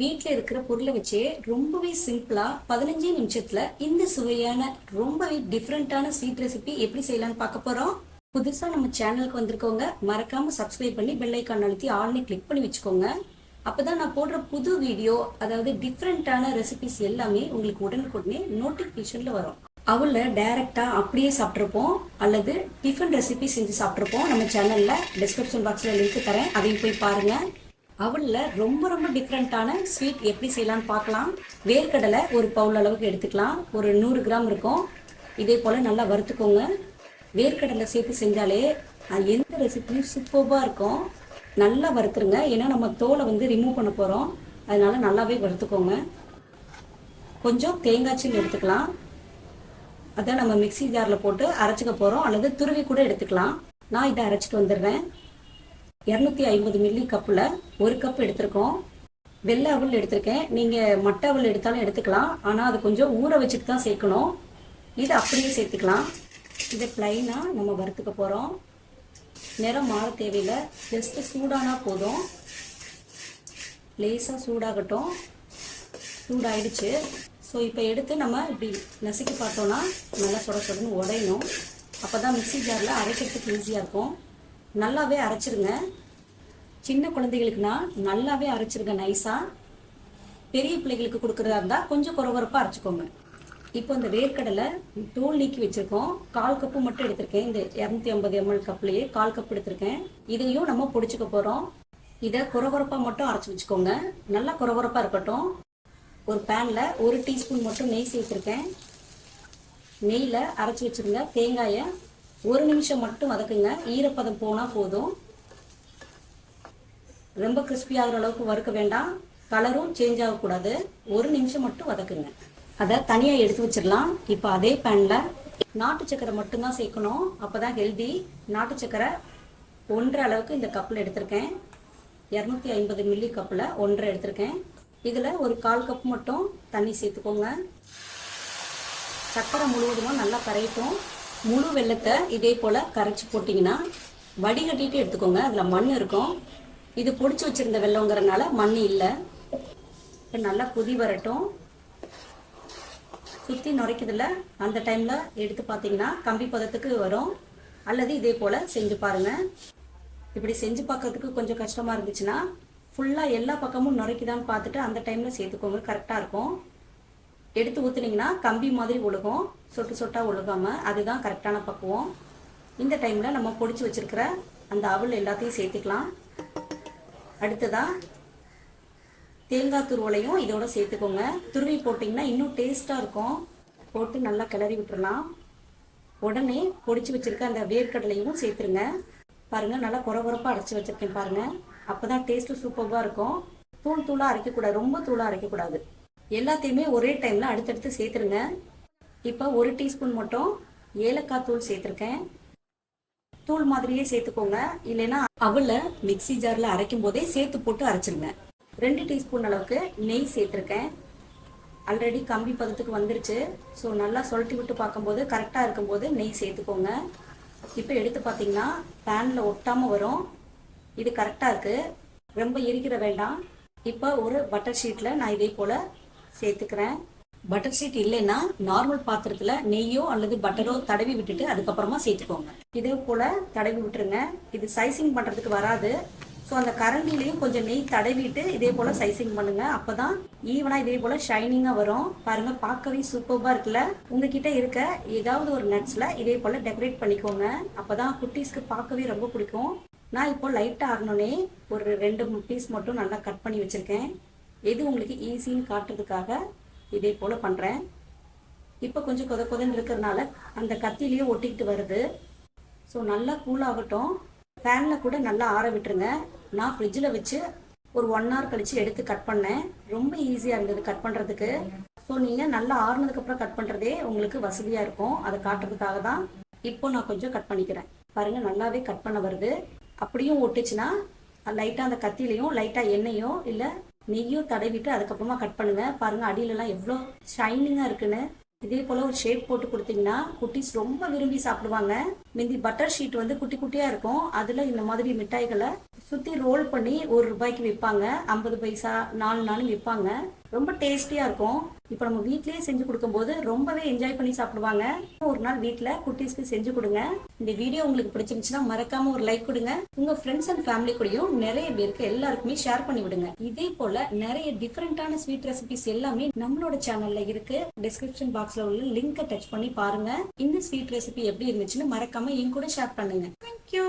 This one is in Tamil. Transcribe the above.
வீட்டில் இருக்கிற பொருளை வச்சே ரொம்பவே சிம்பிளாக பதினஞ்சே நிமிஷத்தில் இந்த சுவையான ரொம்பவே டிஃப்ரெண்ட்டான ஸ்வீட் ரெசிபி எப்படி செய்யலாம்னு பார்க்க போகிறோம் புதுசாக நம்ம சேனலுக்கு வந்திருக்கவங்க மறக்காமல் சப்ஸ்கிரைப் பண்ணி பெல்லைக்கான் அழுத்தி ஆல்னு கிளிக் பண்ணி வச்சுக்கோங்க. அப்போ தான் நான் போடுற புது வீடியோ அதாவது டிஃப்ரெண்ட்டான ரெசிபிஸ் எல்லாமே உங்களுக்கு உடனுக்குடனே நோட்டிஃபிகேஷனில் வரும். அவள டைரெக்டாக அப்படியே சாப்பிட்ருப்போம் அல்லது டிஃபன் ரெசிபி செஞ்சு சாப்பிட்ருப்போம் நம்ம சேனலில் டிஸ்கிரிப்ஷன் பாக்ஸில் லிங்க் தரேன் அதையும் போய் பாருங்கள் அவளில் ரொம்ப ரொம்ப டிஃப்ரெண்ட்டான ஸ்வீட் எப்படி செய்யலாம்னு பார்க்கலாம். வேர்க்கடலை ஒரு பவுல் அளவுக்கு எடுத்துக்கலாம். ஒரு நூறு கிராம் இருக்கும். இதே போல் நல்லா வறுத்துக்கோங்க. வேர்க்கடலை சேர்த்து செஞ்சாலே அது எந்த ரெசிபியும் சூப்பர்பாக இருக்கும். நல்லா வறுத்துருங்க. ஏன்னா நம்ம தோலை வந்து ரிமூவ் பண்ண போகிறோம் அதனால நல்லாவே வறுத்துக்கோங்க. கொஞ்சம் தேங்காய் சீனி எடுத்துக்கலாம். அதை நம்ம மிக்ஸி ஜாரில் போட்டு அரைச்சிக்க போகிறோம் அல்லது துருவி கூட எடுத்துக்கலாம். நான் இதை அரைச்சிட்டு வந்துடுறேன். இரநூத்தி ஐம்பது மில்லி கப்பில் ஒரு கப் எடுத்திருக்கோம். வெள்ளை அவல் எடுத்திருக்கேன். நீங்கள் மட்டை அவள் எடுத்தாலும் எடுத்துக்கலாம். ஆனால் அது கொஞ்சம் ஊற வச்சுட்டு தான் சேர்க்கணும். இது அப்படியே சேர்த்துக்கலாம். இதை ப்ளைனாக நம்ம வறுத்துக்க போகிறோம் நிறம் மாற தேவையில்லை. ஜஸ்ட்டு சூடானா போதும். லேசாக சூடாகட்டும். சூடாயிடுச்சு. ஸோ இப்போ எடுத்து நம்ம இப்படி நசுக்கி பார்த்தோன்னா நல்லா சுட சுடன்னு உடையணும். அப்போ தான் மிக்சி ஜாரில் அரைக்கிறதுக்கு ஈஸியாக இருக்கும். நல்லாவே அரைச்சிருங்க. சின்ன குழந்தைகளுக்குனா நல்லாவே அரைச்சிருங்க நைஸாக பெரிய பிள்ளைகளுக்கு கொடுக்குறதா இருந்தால் கொஞ்சம் குறவரப்பாக அரைச்சிக்கோங்க. இப்போ இந்த வேர்க்கடலை தோல் நீக்கி வச்சுருக்கோம். கால் கப்பு மட்டும் எடுத்திருக்கேன். இந்த இரநூத்தி ஐம்பது எம்எல் கப்லேயே கால் கப் எடுத்திருக்கேன். இதையும் நம்ம பிடிச்சிக்க போகிறோம் இதை குறவரப்பாக மட்டும் அரைச்சி வச்சுக்கோங்க. நல்லா குறவரப்பாக இருக்கட்டும். ஒரு பேனில் ஒரு டீஸ்பூன் மட்டும் நெய் சேர்த்துருக்கேன். நெய்யில் அரைச்சி வச்சுருங்க தேங்காயை ஒரு நிமிஷம் மட்டும் வதக்குங்க. ஈரப்பதம் போனால் போதும். ரொம்ப கிறிஸ்பி ஆகிற அளவுக்கு வறுக்க வேண்டாம். கலரும் சேஞ்ச் ஆகக்கூடாது. ஒரு நிமிஷம் மட்டும் வதக்குங்க. அதை தனியாக எடுத்து வச்சிடலாம். இப்போ அதே பேனில் நாட்டு சக்கரை மட்டும்தான் சேர்க்கணும். அப்போ தான் ஹெல்தி நாட்டு சக்கரை ஒன்றரை அளவுக்கு இந்த கப்பில் எடுத்திருக்கேன். இரநூத்தி ஐம்பது மில்லி கப்பில் ஒன்றரை எடுத்திருக்கேன். இதில் ஒரு கால் கப் மட்டும் தண்ணி சேர்த்துக்கோங்க. சக்கரை முழுவதுமாக நல்லா கரையட்டும். முழு வெள்ளத்தை இதே போல் கரைச்சி போட்டிங்கன்னா வடிகட்டிட்டு எடுத்துக்கோங்க. அதில் மண் இருக்கும். இது பொடிச்சு வச்சுருந்த வெள்ளங்கிறனால மண் இல்லை. இப்போ நல்லா கொதி வரட்டும். சுற்றி நுரைக்குதுல அந்த டைமில் எடுத்து பார்த்தீங்கன்னா கம்பி பதத்துக்கு வரும். அல்லது இதே போல் செஞ்சு பாருங்கள் இப்படி செஞ்சு பார்க்கறதுக்கு கொஞ்சம் கஷ்டமாக இருந்துச்சுன்னா ஃபுல்லாக எல்லா பக்கமும் நுரைக்குதான்னு பார்த்துட்டு அந்த டைமில் சேர்த்துக்கோங்க. கரெக்டாக இருக்கும். எடுத்து ஊற்றுனீங்கன்னா கம்பி மாதிரி ஒழுகும். சொட்டு சொட்டாக ஒழுகாமல் அதுதான் கரெக்டான பக்குவம். இந்த டைமில் நம்ம பொடிச்சு வச்சுருக்கிற அந்த அவல் எல்லாத்தையும் சேர்த்துக்கலாம். அடுத்ததாக தேங்காய் துருவலையும் இதோட சேர்த்துக்கோங்க. துருவி போட்டிங்கன்னா இன்னும் டேஸ்ட்டாக இருக்கும். போட்டு நல்லா கிளறி விட்டுடலாம் உடனே பொடிச்சு வச்சுருக்க அந்த வேர்க்கடலையும் சேர்த்துருங்க. பாருங்கள் நல்லா குறகுறப்பாக அரைச்சி வச்சுருக்கேன் பாருங்கள் அப்போ தான் டேஸ்ட்டு சூப்பராக இருக்கும். தூள் தூளாக அரைக்கக்கூடாது. ரொம்ப தூளாக அரைக்கக்கூடாது. எல்லாத்தையுமே ஒரே டைமில் அடுத்தடுத்து சேர்த்துருங்க. இப்போ ஒரு டீஸ்பூன் மட்டும் ஏலக்காய் தூள் சேர்த்துருக்கேன். தூள் மாதிரியே சேர்த்துக்கோங்க. இல்லைன்னா அவள மிக்ஸி ஜாரில் அரைக்கும் போதே சேர்த்து போட்டு அரைச்சிருங்க. ரெண்டு டீஸ்பூன் அளவுக்கு நெய் சேர்த்துருக்கேன். ஆல்ரெடி கம்பி பதத்துக்கு வந்துருச்சு. ஸோ நல்லா சொல்லிட்டு விட்டு பார்க்கும்போது கரெக்டாக இருக்கும்போது நெய் சேர்த்துக்கோங்க. இப்போ எடுத்து பார்த்தீங்கன்னா பேனில் ஒட்டாமல் வரும். இது கரெக்டாக இருக்குது ரொம்ப இருக்கிற வேண்டாம். இப்போ ஒரு பட்டர் ஷீட்டில் நான் இதே போல் சேர்த்துக்கிறேன். பட்டர் ஷீட் இல்லைன்னா நார்மல் பாத்திரத்தில் நெய்யோ அல்லது பட்டரோ தடவி விட்டுட்டு அதுக்கப்புறமா சேர்த்துக்கோங்க. இதே போல் தடவி விட்டுருங்க. இது சைசிங் பண்ணுறதுக்கு வராது. ஸோ அந்த கரண்டிலையும் கொஞ்சம் நெய் தடவிட்டு இதே போல் சைசிங் பண்ணுங்க. அப்போ தான் ஈவனாக இதே போல் ஷைனிங்காக வரும். பாருங்க பார்க்கவே சூப்பர்பா இருக்குல்ல? உங்ககிட்ட இருக்க ஏதாவது ஒரு நட்ஸில் இதே போல் டெக்கரேட் பண்ணிக்கோங்க. அப்போ தான் குட்டீஸ்க்கு பார்க்கவே ரொம்ப பிடிக்கும். நான் இப்போ லைட்டாக ஆகணுன்னே ஒரு ரெண்டு பீஸ் மட்டும் நல்லா கட் பண்ணி வச்சுருக்கேன். எது உங்களுக்கு ஈஸின்னு காட்டுறதுக்காக இதே போல் பண்ணுறேன் இப்போ கொஞ்சம் கொத கொதன்னு இருக்கிறனால அந்த கத்திலேயே ஒட்டிக்கிட்டு வருது. ஸோ நல்லா கூல் ஆகட்டும். ஃபேனில் கூட நல்லா ஆற விட்டுருங்க. நான் ஃப்ரிட்ஜில் வச்சு ஒரு ஒன் ஹவர் கழித்து எடுத்து கட் பண்ணேன். ரொம்ப ஈஸியாக இருந்தது கட் பண்ணுறதுக்கு ஸோ நீங்கள் நல்லா ஆறுனதுக்கப்புறம் கட் பண்ணுறதே உங்களுக்கு வசதியாக இருக்கும். அதை காட்டுறதுக்காக தான் இப்போ நான் கொஞ்சம் கட் பண்ணிக்கிறேன். பாருங்கள் நல்லாவே கட் பண்ண வருது. அப்படியும் ஒட்டுச்சுன்னா லைட்டாக அந்த கத்திலையும் லைட்டாக எண்ணெயோ இல்லை நெய்யும் தடவிட்டு அதுக்கப்புறமா கட் பண்ணுங்க. பாருங்க அடியிலலாம் எவ்வளோ ஷைனிங்காக இருக்குன்னு. இதே போல ஒரு ஷேப் போட்டு கொடுத்தீங்கன்னா குட்டீஸ் ரொம்ப விரும்பி சாப்பிடுவாங்க. மிந்தி பட்டர் ஷீட் வந்து குட்டி குட்டியாக இருக்கும். அதில் இந்த மாதிரி மிட்டாய்களை சுற்றி ரோல் பண்ணி ஒரு ரூபாய்க்கு விற்பாங்க ஐம்பது பைசா நாலு நாளும் விற்பாங்க ரொம்ப டேஸ்டியாக இருக்கும். இப்போ நம்ம வீட்லயே செஞ்சு கொடுக்கும்போது ரொம்பவே என்ஜாய் பண்ணி சாப்பிடுவாங்க. ஒரு நாள் வீட்டில் குட்டீஸ்க்கு செஞ்சு கொடுங்க. இந்த வீடியோ உங்களுக்கு பிடிச்சிருந்துச்சுன்னா மறக்காம ஒரு லைக் கொடுங்க. உங்க ஃப்ரெண்ட்ஸ் அண்ட் ஃபேமிலி கூடயும் நிறைய பேருக்கு எல்லாருக்குமே ஷேர் பண்ணி விடுங்க. இதே போல நிறைய டிஃப்ரெண்ட்டான ஸ்வீட் ரெசிபிஸ் எல்லாமே நம்மளோட சேனல்ல இருக்கு. டிஸ்கிரிப்ஷன் பாக்ஸ்ல உள்ள லிங்கை டச் பண்ணி பாருங்க. இந்த ஸ்வீட் ரெசிபி எப்படி இருந்துச்சுன்னு மறக்காம என் கூட ஷேர் பண்ணுங்க. தேங்க்யூ